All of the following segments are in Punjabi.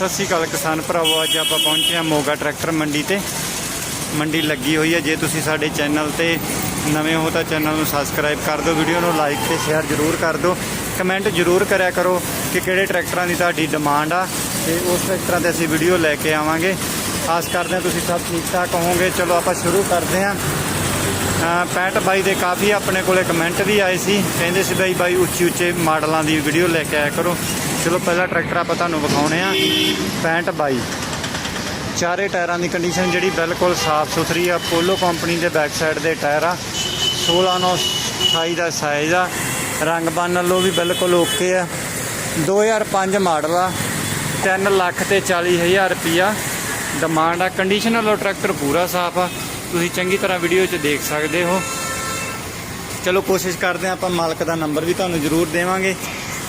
ਸਤਿ ਸ਼੍ਰੀ ਅਕਾਲ ਕਿਸਾਨ ਭਰਾਵੋ, ਅੱਜ ਆਪਾਂ ਪਹੁੰਚੇ ਹਾਂ ਮੋਗਾ ਟਰੈਕਟਰ ਮੰਡੀ ਤੇ। ਮੰਡੀ ਲੱਗੀ ਹੋਈ ਹੈ, ਜੇ ਤੁਸੀਂ ਸਾਡੇ ਚੈਨਲ ਤੇ ਨਵੇਂ ਹੋ ਤਾਂ ਚੈਨਲ ਨੂੰ ਸਬਸਕ੍ਰਾਈਬ ਕਰ ਦਿਓ, ਵੀਡੀਓ ਨੂੰ ਲਾਈਕ ਤੇ ਸ਼ੇਅਰ ਜ਼ਰੂਰ ਕਰ ਦਿਓ। ਕਮੈਂਟ ਜ਼ਰੂਰ ਕਰਿਆ ਕਰੋ ਕਿ ਕਿਹੜੇ ਟਰੈਕਟਰਾਂ ਦੀ ਤੁਹਾਡੀ ਡਿਮਾਂਡ ਆ ਤੇ ਉਸ ਟਰੈਕਟਰਾਂ ਤੇ ਅਸੀਂ ਵੀਡੀਓ ਲੈ ਕੇ ਆਵਾਂਗੇ। ਆਸ ਕਰਦੇ ਹਾਂ ਤੁਸੀਂ ਸਭ ਠੀਕ ਠਾਕ ਹੋਵੋਗੇ। ਚਲੋ ਆਪਾਂ ਸ਼ੁਰੂ ਕਰਦੇ ਹਾਂ। ਅਹ 65 ਬਾਈ ਦੇ ਕਾਫੀ ਆਪਣੇ ਕੋਲੇ ਕਮੈਂਟ ਵੀ ਆਏ ਸੀ। ਕਹਿੰਦੇ ਸੀ ਬਾਈ ਬਾਈ ਉੱਚੀ ਉੱਚੇ ਮਾਡਲਾਂ ਦੀ ਵੀਡੀਓ ਲੈ ਕੇ ਆਇਆ ਕਰੋ। ਚਲੋ, ਪਹਿਲਾ ਟਰੈਕਟਰ ਆਪਾਂ ਤੁਹਾਨੂੰ ਵਿਖਾਉਣੇ ਆ। 65 ਬਾਈ। ਚਾਰੇ ਟਾਇਰਾਂ ਦੀ ਕੰਡੀਸ਼ਨ ਜਿਹੜੀ ਬਿਲਕੁਲ ਸਾਫ਼ ਸੁਥਰੀ ਆ। ਪੋਲੋ ਕੰਪਨੀ ਦੇ ਬੈਕ ਸਾਈਡ ਦੇ ਟਾਇਰ ਆ। 16 9 28 ਦਾ ਸਾਈਜ਼ ਆ। ਰੰਗ ਬੰਨ ਨਾਲੋਂ ਵੀ ਬਿਲਕੁਲ ਓਕੇ ਆ। 2005 ਮਾਡਲ ਆ। 3 ਲੱਖ ਤੇ 40 ਹਜ਼ਾਰ ਰੁਪਿਆ ਡਿਮਾਂਡ ਆ। ਕੰਡੀਸ਼ਨ ਨਾਲੋਂ ਟਰੈਕਟਰ ਪੂਰਾ ਸਾਫ਼ ਆ। ਤੁਸੀਂ ਚੰਗੀ ਤਰ੍ਹਾਂ ਵੀਡੀਓ 'ਚ ਦੇਖ ਸਕਦੇ ਹੋ। ਚਲੋ ਕੋਸ਼ਿਸ਼ ਕਰਦੇ ਹਾਂ ਆਪਾਂ ਮਾਲਕ ਦਾ ਨੰਬਰ ਵੀ ਤੁਹਾਨੂੰ ਜ਼ਰੂਰ ਦੇਵਾਂਗੇ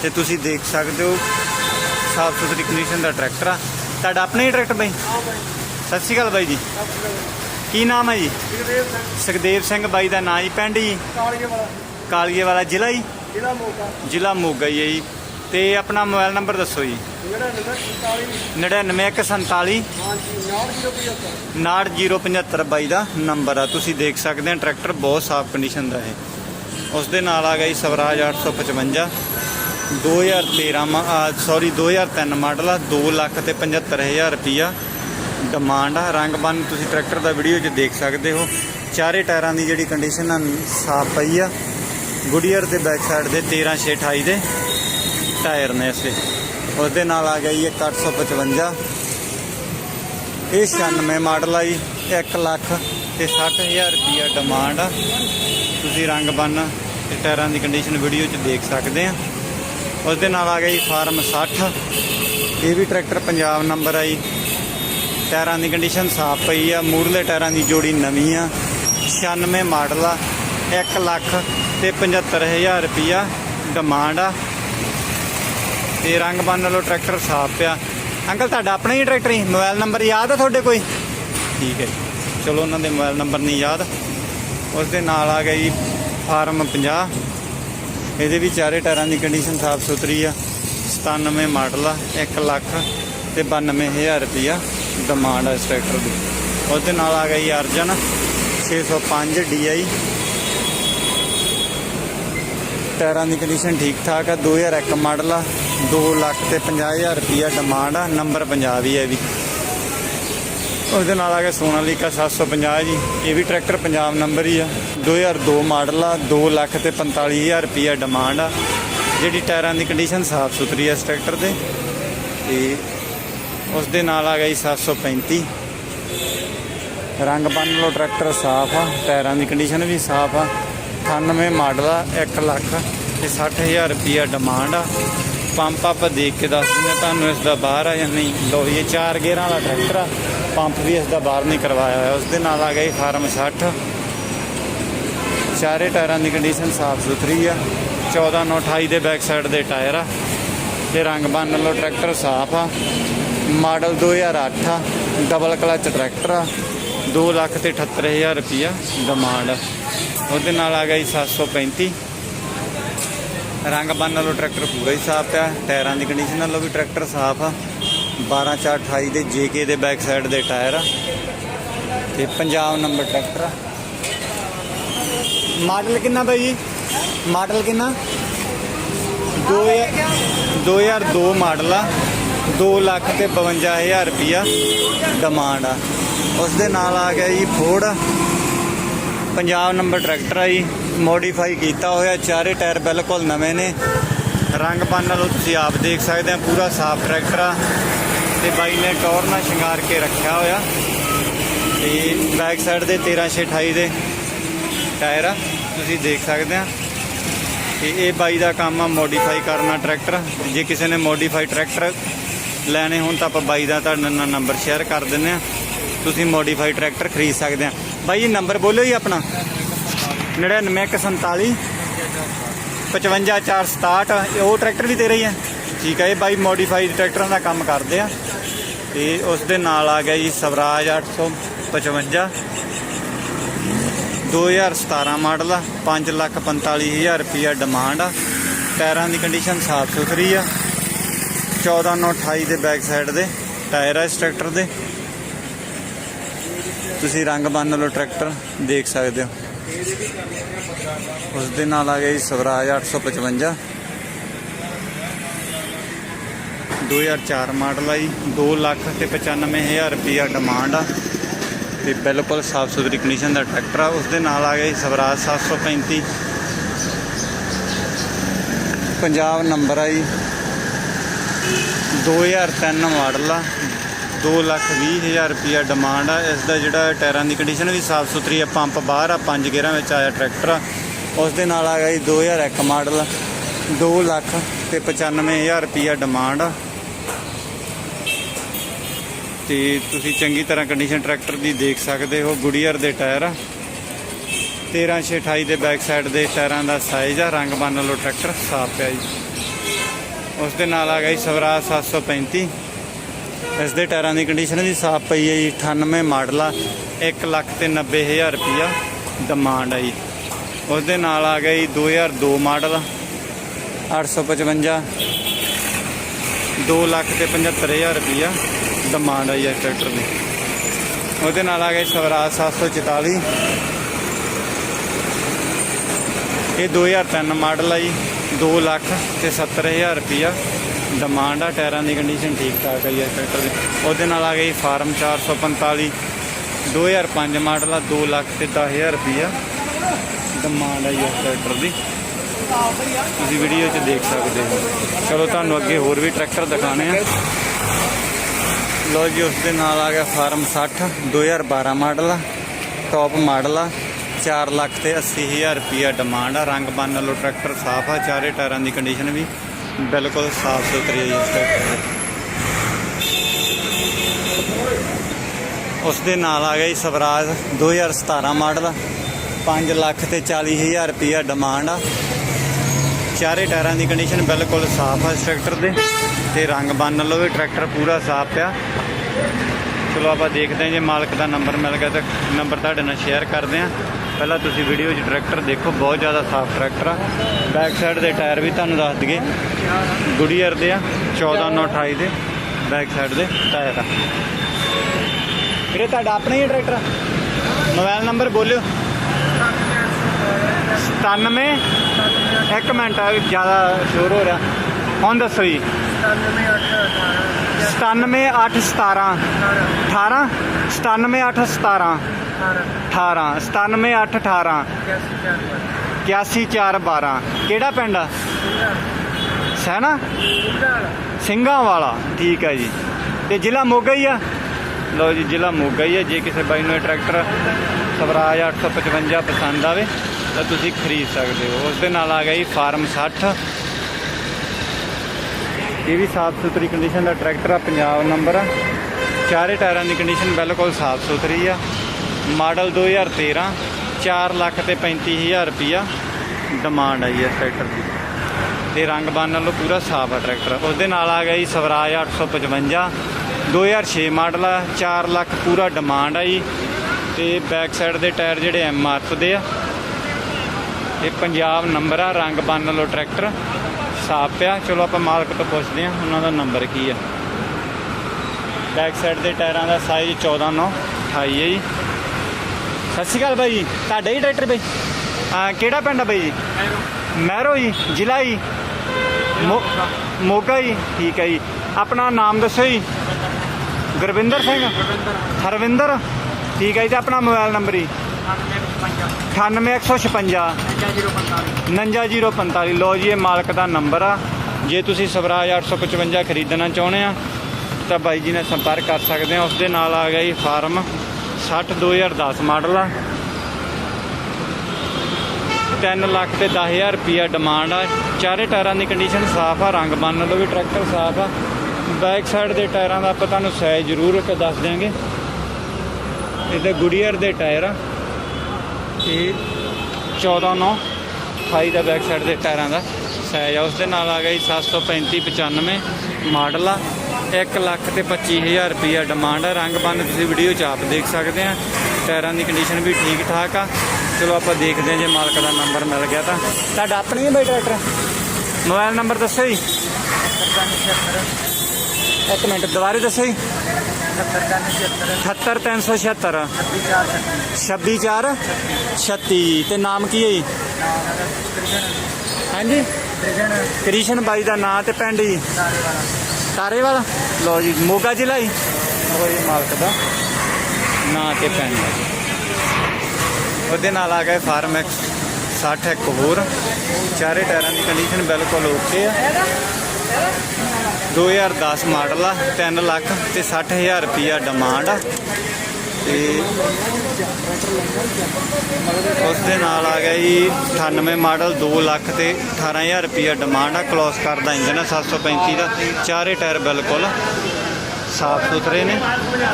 ਤੇ ਤੁਸੀਂ ਦੇਖ ਸਕਦੇ ਹੋ। ਸਾਫ਼ ਸੁਥਰੀ ਕੰਡੀਸ਼ਨ ਦਾ ਟਰੈਕਟਰ ਆ। ਤੁਹਾਡਾ ਆਪਣਾ ਹੀ ਟਰੈਕਟਰ ਬਾਈ? ਸਤਿ ਸ਼੍ਰੀ ਅਕਾਲ ਬਾਈ ਜੀ। ਕੀ ਨਾਮ ਹੈ ਜੀ? ਸੁਖਦੇਵ ਸਿੰਘ ਬਾਈ ਦਾ ਨਾਂ ਜੀ ਪਿੰਡ ਜੀ? ਕਾਲੀਏ ਵਾਲਾ। ਕਾਲੀਏ ਵਾਲਾ ਜ਼ਿਲ੍ਹਾ ਜੀ? ਜ਼ਿਲ੍ਹਾ ਮੋਗਾ। ਜ਼ਿਲ੍ਹਾ ਮੋਗਾ ਹੀ ਹੈ ਜੀ। ਤੇ ਆਪਣਾ ਮੋਬਾਈਲ ਨੰਬਰ ਦੱਸੋ ਜੀ। ਜਿਹੜਾ ਨੰਬਰ 47 99147 ਹਾਂਜੀ 9075 69075 ਬਾਈ ਦਾ ਨੰਬਰ ਆ। ਤੁਸੀਂ ਦੇਖ ਸਕਦੇ ਹੋ ਟਰੈਕਟਰ ਬਹੁਤ ਸਾਫ਼ ਕੰਡੀਸ਼ਨ ਦਾ ਹੈ ਉਸ ਦੇ ਨਾਲ ਆ ਗਿਆ ਜੀ ਸਵਰਾਜ 855 2013 ਸੌਰੀ 2003 ਮਾਡਲ ਆ। 2 ਲੱਖ ਤੇ 75000 ਰੁਪਿਆ ਡਿਮਾਂਡ ਆ। ਰੰਗ ਬੰਨ ਤੁਸੀਂ ਟਰੈਕਟਰ ਦਾ ਵੀਡੀਓ 'ਚ ਦੇਖ ਸਕਦੇ ਹੋ। ਚਾਰੇ ਟਾਇਰਾਂ ਦੀ ਜਿਹੜੀ ਕੰਡੀਸ਼ਨ ਆ, ਸਾਫ਼ ਪਈ ਆ। ਗੁਡੀਅਰ ਦੇ ਬੈਕ ਸਾਈਡ ਦੇ 13 6 28 ਦੇ। ਟਾਇਰ ਨੇ ਇਸੇ ਉਸ ਦੇ ਨਾਲ ਆ ਗਿਆ ਜੀ ਇੱਕ 855 ਇਹ 96 ਮਾਡਲ ਆ ਜੀ 1 ਲੱਖ ਤੇ 60000 ਰੁਪਿਆ ਡਿਮਾਂਡ ਆ। ਤੁਸੀਂ ਰੰਗ ਬੰਨ ਤੇ ਟਾਇਰਾਂ ਦੀ ਕੰਡੀਸ਼ਨ ਵੀਡੀਓ 'ਚ ਦੇਖ ਸਕਦੇ ਆ। ਉਸ ਦੇ ਨਾਲ ਆ ਗਿਆ ਜੀ ਫਾਰਮ 60 ਇਹ ਵੀ ਟਰੈਕਟਰ ਪੰਜਾਬ ਨੰਬਰ ਆ ਜੀ। ਟਾਇਰਾਂ ਦੀ ਕੰਡੀਸ਼ਨ ਸਾਫ਼ ਪਈ ਆ ਮੂਰਲੇ ਟਾਇਰਾਂ ਦੀ ਜੋੜੀ ਨਵੀਂ ਆ। 96 ਮਾਡਲ ਆ 1 ਲੱਖ ਤੇ 75000 ਰੁਪਿਆ ਡਿਮਾਂਡ ਆ। ਤੇ ਰੰਗ ਬੰਨ ਲਓ, ਟਰੈਕਟਰ ਸਾਫ਼ ਪਿਆ। ਅੰਕਲ, ਤੁਹਾਡਾ ਆਪਣਾ ਹੀ ਟਰੈਕਟਰ ਹੀ ਮੋਬਾਈਲ ਨੰਬਰ ਯਾਦ ਆ ਤੁਹਾਡੇ ਕੋਈ? ਠੀਕ ਹੈ ਚਲੋ, ਉਹਨਾਂ ਦੇ ਮੋਬਾਈਲ ਨੰਬਰ ਨਹੀਂ ਯਾਦ। ਉਸ ਦੇ ਨਾਲ ਆ ਗਿਆ ਜੀ ਫਾਰਮ 50 ਇਹਦੇ ਵੀ ਚਾਰੇ ਟਾਇਰਾਂ ਦੀ ਕੰਡੀਸ਼ਨ ਸਾਫ਼ ਸੁਥਰੀ ਆ। 97 ਮਾਡਲ ਆ 1 ਲੱਖ ਤੇ 92000 ਰੁਪਿਆ ਡਿਮਾਂਡ ਆ ਇਸ ਟਰੈਕਟਰ ਦੀ। ਉਸ ਦੇ ਨਾਲ ਆ ਗਿਆ ਜੀ ਅਰਜਨ 605 DI ਟਾਇਰਾਂ ਦੀ ਕੰਡੀਸ਼ਨ ਠੀਕ ਠਾਕ ਆ 2001 ਮਾਡਲ ਆ 2 ਲੱਖ ਤੇ 50000 ਰੁਪਿਆ ਡਿਮਾਂਡ ਆ ਨੰਬਰ ਪੰਜਾਬ ਹੀ ਹੈ ਵੀ। ਉਸ ਦੇ ਨਾਲ ਆ ਗਿਆ ਸੋਨਾਲੀਕਾ 750 ਜੀ, ਇਹ ਵੀ ਟਰੈਕਟਰ ਪੰਜਾਬ ਨੰਬਰ ਹੀ ਆ। 2002 ਮਾਡਲ ਆ 2 ਲੱਖ ਤੇ 45000 ਰੁਪਿਆ ਡਿਮਾਂਡ ਆ। ਜਿਹੜੀ ਟਾਇਰਾਂ ਦੀ ਕੰਡੀਸ਼ਨ ਸਾਫ਼ ਸੁਥਰੀ ਆ ਇਸ ਟਰੈਕਟਰ ਦੇ, ਤੇ ਉਸ ਦੇ ਨਾਲ ਆ ਗਿਆ ਜੀ 735 ਰੰਗ ਬੰਨ ਲੋ ਟਰੈਕਟਰ ਸਾਫ਼ ਆ, ਟਾਇਰਾਂ ਦੀ ਕੰਡੀਸ਼ਨ ਵੀ ਸਾਫ਼ ਆ। 98 ਮਾਡਲ ਆ 1 ਲੱਖ ਤੇ 60000 ਰੁਪਿਆ ਡਿਮਾਂਡ ਆ। ਪੰਪ ਆਪਾਂ ਦੇਖ ਕੇ ਦੱਸ ਦਿੰਦੇ ਹਾਂ ਤੁਹਾਨੂੰ ਇਸ ਦਾ ਬਾਹਰ ਆ ਜਾਂ ਨਹੀਂ? ਲੋ ਇਹ ਚਾਰ ਗੇਅਰਾਂ ਵਾਲਾ ਟਰੈਕਟਰ ਆ। ਪੰਪ ਵੀ ਇਸ ਦਾ ਬਾਹਰ ਨਹੀਂ ਕਰਵਾਇਆ ਹੋਇਆ। ਉਸ ਦੇ ਨਾਲ ਆ ਗਿਆ ਫਾਰਮ 60 ਚਾਰੇ ਟਾਇਰਾਂ ਦੀ ਕੰਡੀਸ਼ਨ ਸਾਫ਼ ਸੁਥਰੀ ਆ। 14 9 28 ਦੇ ਬੈਕ ਸਾਈਡ ਦੇ ਟਾਇਰ ਆ। ਤੇ ਰੰਗ ਬੰਨ ਲੋ ਟਰੈਕਟਰ ਸਾਫ਼ ਆ। ਮਾਡਲ 2008 ਆ ਡਬਲ ਕਲਚ ਟਰੈਕਟਰ ਆ। 2 ਲੱਖ ਤੇ 78000 ਰੁਪਿਆ ਡਿਮਾਂਡ ਉਹਦੇ ਨਾਲ ਆ ਗਿਆ ਜੀ 735 ਰੰਗ ਬੰਨ ਨਾਲੋਂ ਟਰੈਕਟਰ ਪੂਰਾ ਹੀ ਸਾਫ਼ ਪਿਆ ਟਾਇਰਾਂ ਦੀ ਕੰਡੀਸ਼ਨ ਨਾਲੋਂ ਵੀ ਟਰੈਕਟਰ ਸਾਫ਼ ਆ। 12 4 28 ਦੇ ਜੇਕੇ ਦੇ ਬੈਕ ਸਾਈਡ ਦੇ ਟਾਇਰ ਆ। ਤੇ ਪੰਜਾਬ ਨੰਬਰ ਟਰੈਕਟਰ ਆ। ਮਾਡਲ ਕਿੰਨਾ ਬਾਈ ਜੀ? ਮਾਡਲ ਕਿੰਨਾ? 2002 ਮਾਡਲ ਆ। 2 ਲੱਖ ਤੇ 52000 ਰੁਪਿਆ ਡਿਮਾਂਡ ਆ। ਉਸ ਦੇ ਨਾਲ ਆ ਗਿਆ ਜੀ ਫੋਰਡ ਪੰਜਾਬ ਨੰਬਰ ਟਰੈਕਟਰ ਆ ਜੀ ਮੋਡੀਫਾਈ ਕੀਤਾ ਹੋਇਆ, ਚਾਰੇ ਟਾਇਰ ਬਿਲਕੁਲ ਨਵੇਂ ਨੇ। ਰੰਗ ਬੰਨ ਨਾਲੋਂ ਤੁਸੀਂ ਆਪ ਦੇਖ ਸਕਦੇ ਆ, ਪੂਰਾ ਸਾਫ਼ ਟਰੈਕਟਰ ਆ। ਤੇ ਬਾਈ ਨੇ ਟੌਰ ਨਾਲ ਸ਼ਿੰਗਾਰ ਕੇ ਰੱਖਿਆ ਹੋਇਆ। ਤੇ ਬੈਕ ਸਾਈਡ ਦੇ 13628 ਦੇ ਟਾਇਰ ਆ, ਤੁਸੀਂ ਦੇਖ ਸਕਦੇ ਆ। ਤੇ ਇਹ ਬਾਈ ਦਾ ਕੰਮ ਆ ਮੋਡੀਫਾਈ ਕਰਨਾ ਟਰੈਕਟਰ। ਜੇ ਕਿਸੇ ਨੇ ਮੋਡੀਫਾਈ ਟਰੈਕਟਰ ਲੈਣੇ ਹੋਣ ਤਾਂ ਆਪਾਂ ਬਾਈ ਦਾ ਤੁਹਾਡੇ ਨਾਲ ਨੰਬਰ ਸ਼ੇਅਰ ਕਰ ਦਿੰਦੇ ਆ। ਤੁਸੀਂ ਮੋਡੀਫਾਈ ਟਰੈਕਟਰ ਖਰੀਦ ਸਕਦੇ ਆ। ਬਾਈ ਜੀ ਨੰਬਰ ਬੋਲੋ ਜੀ ਆਪਣਾ। 99147 55467 ਇਹ ਉਹ ਟਰੈਕਟਰ ਵੀ ਤੇਰਾ ਹੀ ਹੈ ਠੀਕ ਹੈ ਇਹ ਬਾਈ ਮੋਡੀਫਾਈਡ ਟਰੈਕਟਰਾਂ ਦਾ ਕੰਮ ਕਰਦੇ ਆ। ਤੇ ਉਸ ਦੇ ਨਾਲ ਆ ਗਿਆ ਜੀ ਸਵਰਾਜ 855 2017 ਮਾਡਲ ਆ 5 ਲੱਖ 45000 ਰੁਪਿਆ ਡਿਮਾਂਡ ਆ। ਟਾਇਰਾਂ ਦੀ ਕੰਡੀਸ਼ਨ ਸਾਫ਼ ਸੁਥਰੀ ਆ। 14928 ਦੇ ਬੈਕ ਸਾਈਡ ਦੇ, ਟਾਇਰ ਆ ਇਸ ਟਰੈਕਟਰ ਦੇ। ਤੁਸੀਂ ਰੰਗ ਬੰਨ ਲਓ ਟਰੈਕਟਰ, ਦੇਖ ਸਕਦੇ ਹੋ। ਉਸ ਦੇ ਨਾਲ ਆ ਗਿਆ ਜੀ ਸਵਰਾਜ 855 2004 ਮਾਡਲ ਆ ਜੀ 2 ਲੱਖ ਤੇ 95000 ਰੁਪਿਆ ਡਿਮਾਂਡ ਆ। ਤੇ ਬਿਲਕੁਲ ਸਾਫ਼ ਸੁਥਰੀ ਕੰਡੀਸ਼ਨ ਦਾ ਟਰੈਕਟਰ ਆ, ਉਸ ਦੇ ਨਾਲ ਆ ਗਿਆ ਜੀ ਸਵਰਾਜ 735 ਪੰਜਾਬ ਨੰਬਰ ਆ ਜੀ 2003 ਮਾਡਲ ਆ 2 ਲੱਖ 20 ਹਜ਼ਾਰ ਰੁਪਿਆ ਡਿਮਾਂਡ ਆ। ਇਸ ਦਾ ਜਿਹੜਾ ਟਾਇਰਾਂ ਦੀ ਕੰਡੀਸ਼ਨ ਵੀ ਸਾਫ਼ ਸੁਥਰੀ ਆ, ਪੰਪ ਬਾਹਰ ਆ, ਪੰਜ ਗੇਅਰਾਂ ਵਿੱਚ ਆਇਆ ਟਰੈਕਟਰ ਆ। ਉਸ ਦੇ ਨਾਲ ਆ ਗਿਆ ਜੀ 2001 ਮਾਡਲ 2 ਲੱਖ ਤੇ 95000 ਰੁਪਿਆ ਡਿਮਾਂਡ ਆ। ਤੇ ਤੁਸੀਂ ਚੰਗੀ ਤਰ੍ਹਾਂ ਕੰਡੀਸ਼ਨ ਟਰੈਕਟਰ ਦੀ ਦੇਖ ਸਕਦੇ ਹੋ, ਗੁੜੀਅਰ ਦੇ ਟਾਇਰ ਆ। 13628 ਦੇ ਬੈਕ ਸਾਈਡ ਦੇ ਟਾਇਰਾਂ ਦਾ ਸਾਈਜ਼ ਆ, ਰੰਗ ਬੰਨ ਲਓ ਟਰੈਕਟਰ, ਸਾਫ਼ ਪਿਆ ਜੀ। ਉਸ ਦੇ ਨਾਲ ਆ ਗਿਆ ਜੀ ਸਵਰਾਜ 735 ਇਸ ਦੇ ਟਾਇਰਾਂ ਦੀ ਕੰਡੀਸ਼ਨ ਵੀ ਸਾਫ਼ ਪਈ ਹੈ ਜੀ 98 ਮਾਡਲ ਆ 1 ਲੱਖ ਤੇ 90000 ਰੁਪਿਆ ਡਿਮਾਂਡ ਆ ਜੀ। ਉਸ ਦੇ ਨਾਲ ਆ ਗਿਆ ਜੀ 2002 ਮਾਡਲ 855 2 ਲੱਖ ਤੇ 75000 ਰੁਪਿਆ ਡਿਮਾਂਡ ਆ ਜੀ ਇਸ ਟਰੈਕਟਰ ਦੀ। ਉਹਦੇ ਨਾਲ ਆ ਗਿਆ ਜੀ ਸਵਰਾਜ 744 ਇਹ 2003 ਮਾਡਲ ਆ ਜੀ 2 ਲੱਖ ਤੇ 70000 ਰੁਪਿਆ ਡਿਮਾਂਡ ਆ, ਟਾਇਰਾਂ ਦੀ ਕੰਡੀਸ਼ਨ ਠੀਕ ਠਾਕ ਹੈ ਜੀ ਇਸ ਟਰੈਕਟਰ ਦੀ। ਉਹਦੇ ਨਾਲ ਆ ਗਈ ਫਾਰਮ 445 2005 ਮਾਡਲ ਆ 2 ਲੱਖ ਤੇ 10000 ਰੁਪਿਆ ਡਿਮਾਂਡ ਆ ਜੀ ਇਸ ਟਰੈਕਟਰ ਦੀ। ਤੁਸੀਂ ਵੀਡੀਓ 'ਚ ਦੇਖ ਸਕਦੇ ਹੋ। ਚਲੋ, ਤੁਹਾਨੂੰ ਅੱਗੇ ਹੋਰ ਵੀ ਟਰੈਕਟਰ ਦਿਖਾਣੇ ਆ। ਲੋ ਜੀ ਉਸ ਦੇ ਨਾਲ ਆ ਗਿਆ ਫਾਰਮ 60 2012 ਮਾਡਲ ਆ ਟੌਪ ਮਾਡਲ ਆ। 4 ਲੱਖ ਤੇ 80000 ਰੁਪਿਆ ਡਿਮਾਂਡ ਆ। ਰੰਗ ਬੰਨ ਲਓ ਟਰੈਕਟਰ ਸਾਫ਼ ਆ, ਚਾਰੇ ਟਾਇਰਾਂ ਦੀ ਕੰਡੀਸ਼ਨ ਵੀ। ਬਿਲਕੁਲ ਸਾਫ਼ ਸੁਥਰੀ ਹੈ ਜੀ ਇਸ ਟਰੈਕਟਰ ਉਸ ਦੇ ਨਾਲ ਆ ਗਿਆ ਜੀ ਸਵਰਾਜ 2017 ਮਾਡਲ 5 ਲੱਖ ਤੇ 40000 ਰੁਪਿਆ ਡਿਮਾਂਡ ਆ। ਚਾਰੇ ਟਾਇਰਾਂ ਦੀ ਕੰਡੀਸ਼ਨ ਬਿਲਕੁਲ ਸਾਫ਼ ਆ ਇਸ ਟਰੈਕਟਰ ਦੇ ਤੇ ਰੰਗ ਬੰਨ ਲਓ ਵੀ ਟਰੈਕਟਰ ਪੂਰਾ ਸਾਫ਼ ਪਿਆ। ਚਲੋ ਆਪਾਂ ਦੇਖਦੇ ਹਾਂ ਜੇ ਮਾਲਕ ਦਾ ਨੰਬਰ ਮਿਲ ਗਿਆ ਤਾਂ ਨੰਬਰ ਤੁਹਾਡੇ ਨਾਲ ਸ਼ੇਅਰ ਕਰਦੇ ਹਾਂ। ਪਹਿਲਾਂ ਤੁਸੀਂ ਵੀਡੀਓ 'ਚ ਟਰੈਕਟਰ ਦੇਖੋ, ਬਹੁਤ ਜ਼ਿਆਦਾ ਸਾਫ਼ ਟਰੈਕਟਰ ਆ। ਬੈਕ ਸਾਈਡ ਦੇ ਟਾਇਰ ਵੀ ਤੁਹਾਨੂੰ ਦੱਸ ਦਈਏ। ਗੁਡੀਅਰ ਦੇ ਆ 14928 ਦੇ ਬੈਕ ਸਾਈਡ ਦੇ ਟਾਇਰ ਆ। ਵੀਰੇ, ਤੁਹਾਡਾ ਆਪਣਾ ਹੀ ਟਰੈਕਟਰ ਮੋਬਾਈਲ ਨੰਬਰ ਬੋਲਿਓ। 97 ਇੱਕ ਮਿੰਟ, ਆ ਜ਼ਿਆਦਾ ਸ਼ੋਰ ਹੋ ਰਿਹਾ। ਹੁਣ ਦੱਸੋ ਜੀ। 97817 18 97817 18 97818 81412 ਕਿਹੜਾ ਪਿੰਡ ਆ? ਸਹਿਣਾ? ਸਿੰਘਾਂ ਵਾਲਾ ਠੀਕ ਹੈ ਜੀ। ਤੇ ਜ਼ਿਲ੍ਹਾ ਮੋਗਾ ਹੀ ਆ? ਲਓ ਜੀ, ਜ਼ਿਲ੍ਹਾ ਮੋਗਾ ਹੀ ਆ। ਜੇ ਕਿਸੇ ਬਾਈ ਨੂੰ ਇਹ ਟਰੈਕਟਰ ਸਵਰਾਜ 855 ਪਸੰਦ ਆਵੇ, ਤਾਂ ਤੁਸੀਂ ਖਰੀਦ ਸਕਦੇ ਹੋ। ਉਸ ਦੇ ਨਾਲ ਆ ਗਿਆ ਜੀ ਫਾਰਮ 60 ਇਹ ਵੀ ਸਾਫ਼ ਸੁਥਰੀ ਕੰਡੀਸ਼ਨ ਦਾ ਟਰੈਕਟਰ ਆ, ਪੰਜਾਬ ਨੰਬਰ ਆ। ਚਾਰੇ ਟਾਇਰਾਂ ਦੀ ਕੰਡੀਸ਼ਨ ਬਿਲਕੁਲ ਸਾਫ਼ ਸੁਥਰੀ ਆ। ਮਾਡਲ 2013 4 ਲੱਖ ਤੇ 35000 ਰੁਪਿਆ ਡਿਮਾਂਡ ਆਈ ਇਸ ਟਰੈਕਟਰ ਦੀ। ਤੇ ਰੰਗ ਬੰਨ ਨਾਲੋਂ ਪੂਰਾ ਸਾਫ਼ ਆ ਟਰੈਕਟਰ ਉਸ ਦੇ ਨਾਲ ਆ ਗਿਆ ਜੀ ਸਵਰਾਜ 855 2006 ਮਾਡਲ ਆ 4 ਲੱਖ ਪੂਰਾ ਡਿਮਾਂਡ ਆਈ ਜੀ। ਤੇ ਬੈਕ ਸਾਈਡ ਦੇ ਟਾਇਰ ਜਿਹੜੇ ਐਮ ਆਰਫ ਦੇ ਆ। ਇਹ ਪੰਜਾਬ ਨੰਬਰ ਆ, ਰੰਗ ਬੰਨ ਨਾਲੋਂ ਟਰੈਕਟਰ ਸਾਫ਼ ਪਿਆ। ਚਲੋ ਆਪਾਂ ਮਾਲਕ ਤੋਂ ਪੁੱਛਦੇ ਹਾਂ, ਉਹਨਾਂ ਦਾ ਨੰਬਰ ਕੀ ਆ। ਬੈਕ ਸਾਈਡ ਦੇ ਟਾਇਰਾਂ ਦਾ ਸਾਈਜ਼ 149 28 ਹੈ ਜੀ। ਸਤਿ ਸ਼੍ਰੀ ਅਕਾਲ ਬਾਈ। ਜੀ ਤੁਹਾਡਾ ਹੀ ਟਰੈਕਟਰ ਬਾਈ। ਹਾਂ ਕਿਹੜਾ ਪਿੰਡ ਆ ਬਾਈ? ਜੀ ਮਹਿਰੋ ਜੀ, ਜ਼ਿਲ੍ਹਾ ਜੀ। ਮੋ- ਮੋਗਾ ਜੀ। ਠੀਕ ਹੈ ਜੀ। ਆਪਣਾ ਨਾਮ ਦੱਸੋ ਜੀ। ਗੁਰਵਿੰਦਰ ਸਿੰਘ? ਹਰਵਿੰਦਰ। ਠੀਕ ਹੈ ਜੀ, ਤੇ ਆਪਣਾ ਮੋਬਾਈਲ ਨੰਬਰ ਜੀ। 98156 59045 ਲਓ ਜੀ, ਇਹ ਮਾਲਕ ਦਾ ਨੰਬਰ ਆ। ਜੇ ਤੁਸੀਂ ਸਵਰਾਜ 855 ਖਰੀਦਣਾ ਚਾਹੁੰਦੇ ਆ, ਤਾਂ ਬਾਈ ਜੀ ਨਾਲ ਸੰਪਰਕ ਕਰ ਸਕਦੇ ਆ। ਉਸ ਦੇ ਨਾਲ ਆ ਗਿਆ ਜੀ ਫਾਰਮ। 60 2010 ਮਾਡਲ ਆ। 3 ਲੱਖ ਤੇ 10000 ਰੁਪਿਆ ਡਿਮਾਂਡ ਆ। ਚਾਰੇ ਟਾਇਰਾਂ ਦੀ ਕੰਡੀਸ਼ਨ ਸਾਫ਼ ਆ, ਰੰਗ ਬੰਨ ਲਓ ਵੀ ਟਰੈਕਟਰ ਸਾਫ਼ ਆ। ਬੈਕ ਸਾਈਡ ਦੇ ਟਾਇਰਾਂ ਦਾ ਆਪਾਂ ਤੁਹਾਨੂੰ ਸਾਈਜ਼ ਜ਼ਰੂਰ ਇੱਕ ਦੱਸ ਦਿਆਂਗੇ। ਇਹਦੇ ਗੁਡੀਅਰ ਦੇ ਟਾਇਰ ਆ। ਤੇ 14 9 28 ਦਾ ਬੈਕ ਸਾਈਡ ਦੇ ਟਾਇਰਾਂ ਦਾ। ਸਾਈਜ਼ ਆ ਉਸ ਦੇ ਨਾਲ ਆ ਗਿਆ ਜੀ 735 95 ਮਾਡਲ ਆ। 1 ਲੱਖ ਤੇ 25000 ਰੁਪਿਆ ਡਿਮਾਂਡ ਆ। ਰੰਗ ਬੰਨ ਤੁਸੀਂ ਵੀਡੀਓ 'ਚ ਆਪ ਦੇਖ ਸਕਦੇ ਆ। ਟਾਇਰਾਂ ਦੀ ਕੰਡੀਸ਼ਨ ਵੀ ਠੀਕ ਠਾਕ ਆ। ਚਲੋ ਆਪਾਂ ਦੇਖਦੇ ਹਾਂ ਜੇ ਮਾਲਕ ਦਾ ਨੰਬਰ ਮਿਲ ਗਿਆ ਤਾਂ। ਤੁਹਾਡਾ ਆਪਣੀ ਹੈ ਬਈ ਟਰੈਕਟਰ ਮੋਬਾਈਲ ਨੰਬਰ ਦੱਸੋ ਜੀ। ਇੱਕ ਮਿੰਟ ਦੁਬਾਰੇ ਦੱਸੋ ਜੀ। 78376 264 36 ਤੇ ਨਾਮ ਕੀ ਹੈ ਜੀ? ਹਾਂਜੀ। ਕ੍ਰਿਸ਼ਨ। ਬਾਈ ਦਾ ਨਾਂ ਤੇ ਪਿੰਡ ਜੀ। ਤਾਰੇ ਵਾਲਾ ਲੋ ਜੀ ਮੋਗਾ ਜ਼ਿਲ੍ਹਾ ਜੀ। ਜੀ ਮਾਲਕ ਦਾ ਨਾਂ ਤੇ ਪਿੰਡ। ਉਹਦੇ ਨਾਲ ਆ ਗਏ ਫਾਰਮੈਕਸ 60 ਇੱਕ ਹੋਰ। ਚਾਰੇ ਟਾਇਰਾਂ ਦੀ ਕੰਡੀਸ਼ਨ ਬਿਲਕੁਲ ਓਕੇ ਆ। 2010 ਮਾਡਲ ਆ 3 ਲੱਖ ਤੇ 60000 ਰੁਪਿਆ ਡਿਮਾਂਡ ਆ। ਤੇ ਉਸ ਦੇ ਨਾਲ ਆ ਗਿਆ ਜੀ 98 ਮਾਡਲ 2 ਲੱਖ ਤੇ 18000 ਰੁਪਿਆ ਡਿਮਾਂਡ ਆ ਕਲੋਸ ਕਰਦਾ ਇੰਜਨ ਆ 735 ਦਾ, ਚਾਰੇ ਟਾਇਰ ਬਿਲਕੁਲ ਸਾਫ਼ ਸੁਥਰੇ ਨੇ,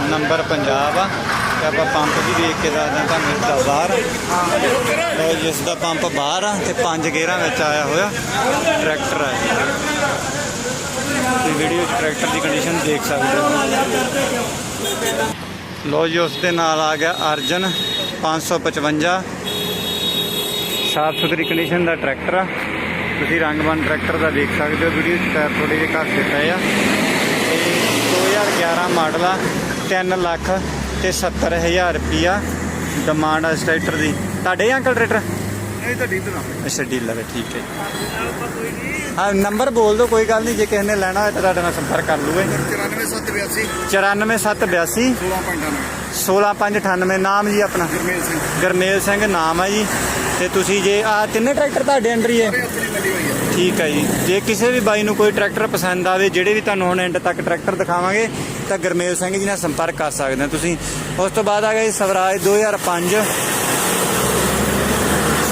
ਨੰਬਰ ਪੰਜਾਬ ਆ ਤੇ ਆਪਾਂ ਪੰਪ ਵੀ ਦੇਖ ਕੇ ਦੱਸਦਾ ਤੁਹਾਨੂੰ ਇਸ ਦਾ ਬਾਹਰ। ਲਓ ਜੀ ਦਾ ਪੰਪ ਬਾਹਰ ਆ, ਤੇ ਪੰਜ ਗੇਅਰਾਂ ਵਿੱਚ ਆਇਆ ਹੋਇਆ ਟਰੈਕਟਰ ਆ ਤੇ ਵੀਡੀਓ ਟਰੈਕਟਰ ਦੀ ਕੰਡੀਸ਼ਨ ਦੇਖ ਸਕਦੇ ਹੋ। ਲੋ ਜੀ, ਉਸ ਦੇ ਨਾਲ ਆ ਗਿਆ ਅਰਜਨ 555 ਸਾਫ਼ ਸੁਥਰੀ ਕੰਡੀਸ਼ਨ ਦਾ ਟਰੈਕਟਰ ਆ। ਤੁਸੀਂ ਰੰਗਬੰਨ ਟਰੈਕਟਰ ਦਾ ਦੇਖ ਸਕਦੇ ਹੋ ਵੀਡੀਓ 'ਚ ਟਾਇਰ ਥੋੜੇ ਜਿਹੇ ਘੱਟ ਪਏ ਆ। ਤੇ 2011 ਮਾਡਲ ਆ 3 ਲੱਖ ਤੇ 70000 ਰੁਪਿਆ ਡਿਮਾਂਡ ਆ ਇਸ ਟਰੈਕਟਰ ਦੀ। ਤੁਹਾਡੇ ਅੰਕਲ ਟਰੈਕਟਰ ਨਹੀਂ ਤਾਂ ਡੀਲਰ ਆ ਅੱਛਾ ਡੀਲਰ ਹੈ ਠੀਕ ਹੈ ਹਾਂ ਨੰਬਰ ਬੋਲ ਦਿਓ ਕੋਈ ਗੱਲ ਨਹੀਂ ਜੇ ਕਿਸੇ ਨੇ ਲੈਣਾ ਹੋਵੇ ਤਾਂ ਤੁਹਾਡੇ ਨਾਲ ਸੰਪਰਕ ਕਰ ਲੂਗੇ 94782 94782 1698 16598 ਨਾਮ ਜੀ ਆਪਣਾ। ਗੁਰਮੇਲ ਸਿੰਘ। ਗਰਮੇਲ ਸਿੰਘ ਨਾਮ ਹੈ ਜੀ। ਤੇ ਤੁਸੀਂ ਜੇ ਆ ਤਿੰਨੇ ਟਰੈਕਟਰ ਤੁਹਾਡੇ ਅੰਡਰ ਹੀ ਹੈ ਇਹ ਆਪਣੀ ਮੰਡੀ ਹੋਈ ਹੈ ਠੀਕ ਹੈ ਜੀ। ਜੇ ਕਿਸੇ ਵੀ ਬਾਈ ਨੂੰ ਕੋਈ ਟਰੈਕਟਰ ਪਸੰਦ ਆਵੇ ਜਿਹੜੇ ਵੀ ਤੁਹਾਨੂੰ ਹੁਣ ਐਂਡ ਤੱਕ ਟਰੈਕਟਰ ਦਿਖਾਵਾਂਗੇ ਤਾਂ ਗਰਮੇਲ ਸਿੰਘ ਜੀ ਨਾਲ ਸੰਪਰਕ ਕਰ ਸਕਦੇ ਹੋ ਤੁਸੀਂ। ਉਸ ਤੋਂ ਬਾਅਦ ਆ ਗਿਆ ਜੀ ਸਵਰਾਜ 2005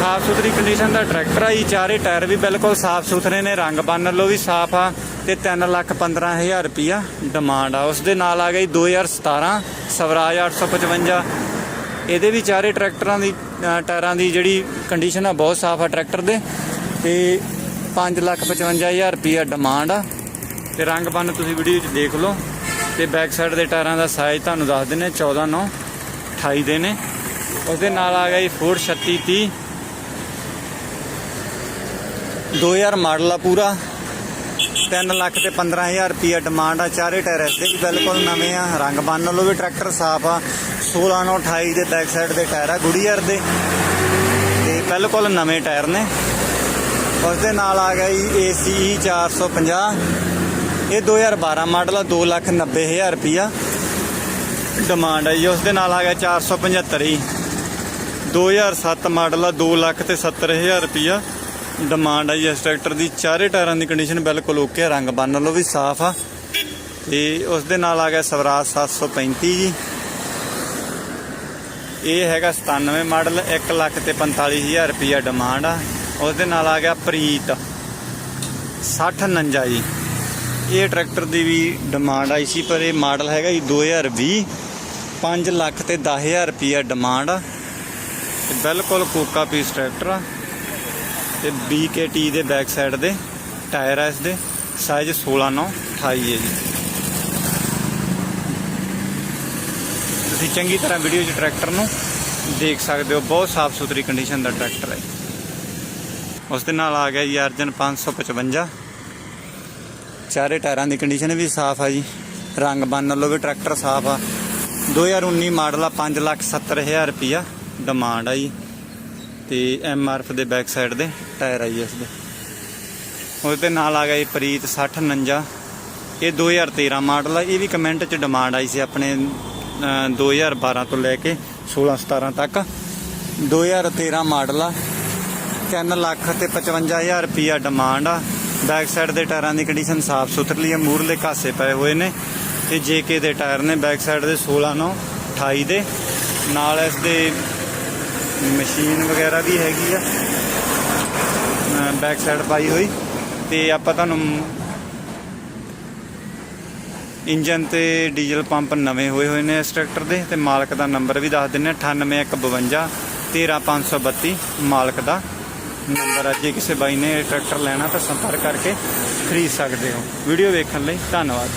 ਸਾਫ਼ ਸੁਥਰੀ ਕੰਡੀਸ਼ਨ ਦਾ ਟਰੈਕਟਰ ਆ। ਜੀ ਚਾਰੇ ਟਾਇਰ ਵੀ ਬਿਲਕੁਲ ਸਾਫ਼ ਸੁਥਰੇ ਨੇ, ਰੰਗ ਬੰਨ ਲੋ ਵੀ ਸਾਫ਼ ਆ ਤੇ 3 ਲੱਖ 15000 ਰੁਪਿਆ ਡਿਮਾਂਡ ਆ। ਉਸ ਦੇ ਨਾਲ ਆ ਗਈ 2017 ਸਵਰਾਜ 855 ਇਹਦੇ ਵੀ ਚਾਰੇ ਟਰੈਕਟਰਾਂ ਦੀ ਟਾਇਰਾਂ ਦੀ ਜਿਹੜੀ ਕੰਡੀਸ਼ਨ ਆ, ਬਹੁਤ ਸਾਫ਼ ਆ ਟਰੈਕਟਰ ਦੇ। ਤੇ 5 ਲੱਖ 55000 ਰੁਪਿਆ ਡਿਮਾਂਡ ਆ। ਤੇ ਰੰਗ ਬੰਨ ਤੁਸੀਂ ਵੀਡੀਓ 'ਚ ਦੇਖ ਲਓ। ਤੇ ਬੈਕ ਸਾਈਡ ਦੇ ਟਾਇਰਾਂ ਦਾ ਸਾਈਜ਼ ਤੁਹਾਨੂੰ ਦੱਸ ਦਿੰਨੇ 14 9 28 ਦੇ ਨੇ। ਉਸ ਦੇ ਨਾਲ ਆ ਗਿਆ ਜੀ ਫੋਰਡ 3630 2000 ਮਾਡਲ ਆ ਪੂਰਾ। 3 ਲੱਖ ਤੇ 15000 ਰੁਪਿਆ ਡਿਮਾਂਡ ਆ। ਚਾਰੇ ਟਾਇਰ ਇਸਦੇ ਵੀ ਬਿਲਕੁਲ ਨਵੇਂ ਆ। ਰੰਗ ਬੰਨ ਲਓ ਵੀ ਟਰੈਕਟਰ ਸਾਫ਼ ਆ। 16 9 28 ਦੇ ਬੈਕ ਸਾਈਡ ਦੇ ਟਾਇਰ ਆ ਗੁੜੀਅਰ ਦੇ। ਤੇ ਬਿਲਕੁਲ ਨਵੇਂ ਟਾਇਰ ਨੇ। ਉਸ ਦੇ ਨਾਲ ਆ ਗਿਆ ਜੀ ACE 450 ਇਹ 2012 ਮਾਡਲ ਆ 2 ਲੱਖ 90000 ਰੁਪਿਆ ਡਿਮਾਂਡ ਆ ਜੀ। ਉਸ ਦੇ ਨਾਲ ਆ ਗਿਆ 475 ਹੀ 2007 ਮਾਡਲ ਆ 2 ਲੱਖ ਤੇ 70000 ਰੁਪਿਆ ਡਿਮਾਂਡ ਹੈ ਜੀ ਇਸ ਟਰੈਕਟਰ ਦੀ। ਚਾਰੇ ਟਾਇਰਾਂ ਦੀ ਕੰਡੀਸ਼ਨ ਬਿਲਕੁਲ ਓਕੇ ਆ, ਰੰਗ ਬੰਨ ਲਓ ਵੀ ਸਾਫ਼ ਆ। ਤੇ ਉਸ ਦੇ ਨਾਲ ਆ ਗਿਆ ਸਵਰਾਜ 735 ਜੀ। ਇਹ ਹੈਗਾ 97 ਮਾਡਲ 1 ਲੱਖ ਤੇ 45000 ਰੁਪਿਆ ਡਿਮਾਂਡ ਆ। ਉਸ ਦੇ ਨਾਲ ਆ ਗਿਆ ਪ੍ਰੀਤ 6049 ਜੀ। ਇਹ ਟਰੈਕਟਰ ਦੀ ਵੀ ਡਿਮਾਂਡ ਆਈ ਸੀ, ਪਰ ਇਹ ਮਾਡਲ ਹੈਗਾ ਜੀ 2020 5 ਲੱਖ ਤੇ 10000 ਰੁਪਿਆ ਡਿਮਾਂਡ ਆ। ਬਿਲਕੁਲ ਕੋਕਾ ਪੀਸ ਟਰੈਕਟਰ ਆ। ਤੇ BKT ਦੇ ਬੈਕ ਸਾਈਡ ਦੇ ਟਾਇਰ ਆ ਇਸ ਦੇ ਸਾਈਜ਼ 16 9 28 ਹੈ ਜੀ। ਤੁਸੀਂ ਚੰਗੀ ਤਰ੍ਹਾਂ ਵੀਡੀਓ 'ਚ ਟਰੈਕਟਰ ਨੂੰ ਦੇਖ ਸਕਦੇ ਹੋ, ਬਹੁਤ ਸਾਫ਼ ਸੁਥਰੀ ਕੰਡੀਸ਼ਨ ਦਾ ਟਰੈਕਟਰ ਹੈ। ਉਸ ਦੇ ਨਾਲ ਆ ਗਿਆ ਜੀ ਅਰਜਨ 555 ਚਾਰੇ ਟਾਇਰਾਂ ਦੀ ਕੰਡੀਸ਼ਨ ਵੀ ਸਾਫ਼ ਆ ਜੀ। ਰੰਗ ਬੰਨ ਲਓ ਵੀ ਟਰੈਕਟਰ ਸਾਫ਼ ਆ। 2019 ਮਾਡਲ ਆ 5 ਲੱਖ 70 ਹਜ਼ਾਰ ਰੁਪਿਆ ਡਿਮਾਂਡ ਆ ਜੀ। ਤੇ ਐਮਆਰਐਫ ਦੇ ਬੈਕ ਸਾਈਡ ਦੇ ਟਾਇਰ ਆਈ ਜੀ ਇਸ ਦੇ। ਉਸ ਦੇ ਨਾਲ ਆ ਗਿਆ ਜੀ ਪ੍ਰੀਤ 6049 ਇਹ 2013 ਮਾਡਲ ਆ ਇਹ ਵੀ ਕਮੈਂਟ 'ਚ ਡਿਮਾਂਡ ਆਈ ਸੀ ਆਪਣੇ ਅਹ, 2012 ਤੋਂ ਲੈ ਕੇ 16 17 ਤੱਕ। 2013 ਮਾਡਲ ਆ 3 ਲੱਖ ਤੇ 55000 ਰੁਪਿਆ ਡਿਮਾਂਡ ਆ। ਬੈਕ ਸਾਈਡ ਦੇ ਟਾਇਰਾਂ ਦੀ ਕੰਡੀਸ਼ਨ ਸਾਫ਼ ਸੁਥਰੀ ਆ ਮੂਰਲੇ ਘਾਸੇ ਪਏ ਹੋਏ ਨੇ। ਤੇ ਜੇਕੇ ਦੇ ਟਾਇਰ ਨੇ ਬੈਕ ਸਾਈਡ ਦੇ 16 9 28 ਦੇ। ਨਾਲ ਇਸ ਦੇ ਮਸ਼ੀਨ ਵਗੈਰਾ ਵੀ ਹੈਗੀ ਆ। ਬੈਕ ਸਾਈਡ ਪਾਈ ਹੋਈ। ਤੇ ਆਪਾਂ ਤੁਹਾਨੂੰ ਇੰਜਨ ਤੇ ਡੀਜ਼ਲ ਪੰਪ ਨਵੇਂ ਹੋਏ ਹੋਏ ਨੇ ਇਸ ਟਰੈਕਟਰ ਦੇ ਤੇ ਮਾਲਕ ਦਾ ਨੰਬਰ ਵੀ ਦੱਸ ਦਿੰਨੇ 98152 13532 ਮਾਲਕ ਦਾ ਨੰਬਰ। ਆ ਜੇ ਕਿਸੇ ਬਾਈ ਨੇ ਇਹ ਟਰੈਕਟਰ ਲੈਣਾ ਤਾਂ ਸੰਪਰਕ ਕਰਕੇ ਖਰੀਦ ਸਕਦੇ ਹੋ। ਵੀਡੀਓ ਵੇਖਣ ਲਈ ਧੰਨਵਾਦ।